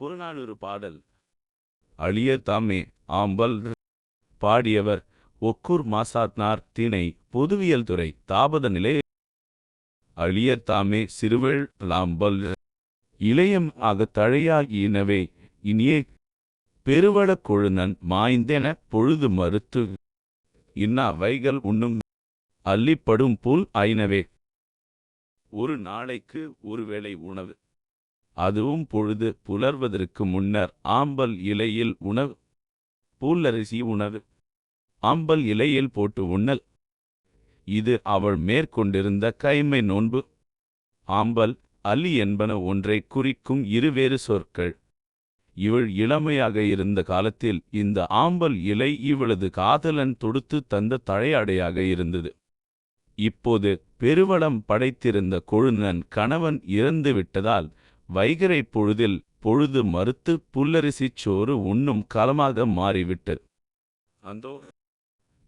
புறநானூறு பாடல். அழியர் தாமே ஆம்பல். பாடியவர் ஒக்கூர் மாசாத்னார் திணை பொதுவியல் துறை தாபத நிலை. அழியர் தாமே சிறுவள் லாம்பல். இளையம் ஆகத் இனியே. பெருவளக் கொழுநன் மாய்ந்தென பொழுது மறுத்து. இன்னா வைகள் உண்ணும் அள்ளிப்படும் புல் ஐனவே. ஒரு நாளைக்கு ஒருவேளை உணவு. அதுவும் பொழுது புலர்வதற்கு முன்னர் ஆம்பல் இலையில் உணவு பூல்லரிசி உணவு ஆம்பல் இலையில் போட்டு உண்ணல். இது அவள் மேற்கொண்டிருந்த கைமை நோன்பு. ஆம்பல் அலி என்பன ஒன்றைக் குறிக்கும் இருவேறு சொற்கள். இவள் இளமையாக இருந்த காலத்தில் இந்த ஆம்பல் இலை இவளது காதலன் தொடுத்து தந்த தழையாடையாக இருந்தது. இப்போது பெருவளம் படைத்திருந்த கொழுநன் கணவன் இறந்து வைகறை பொழுதில் பொழுது மறுத்து புல்லரிசிச் சோறு உண்ணும் காலமாக மாறிவிட்டது. அந்தோ.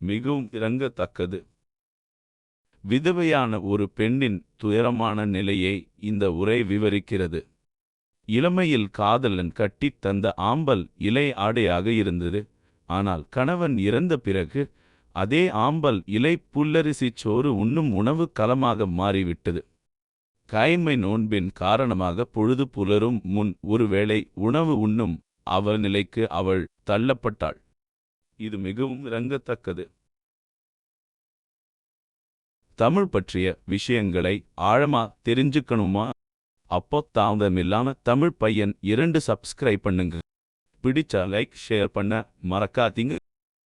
மிகவும் இறங்கத்தக்கது விதவையான ஒரு பெண்ணின் துயரமான நிலையை இந்த உரை விவரிக்கிறது. இளமையில் காதலன் கட்டித் தந்த ஆம்பல் இலை ஆடையாக இருந்தது. ஆனால் கணவன் இறந்த பிறகு அதே ஆம்பல் இலை புல்லரிசிச் சோறு உண்ணும் உணவு களமாக மாறிவிட்டது. கைமை நோன்பின் காரணமாக பொழுது புலரும் முன் ஒருவேளை உணவு உண்ணும் அவ நிலைக்கு அவள் தள்ளப்பட்டாள். இது மிகவும் இறங்கத்தக்கது தமிழ் பற்றிய விஷயங்களை ஆழமா தெரிஞ்சுக்கணுமா? அப்போ தாமதமில்லாம தமிழ் பையன் இரண்டு சப்ஸ்கிரைப் பண்ணுங்க. பிடிச்சா லைக் ஷேர் பண்ண மறக்காதீங்க.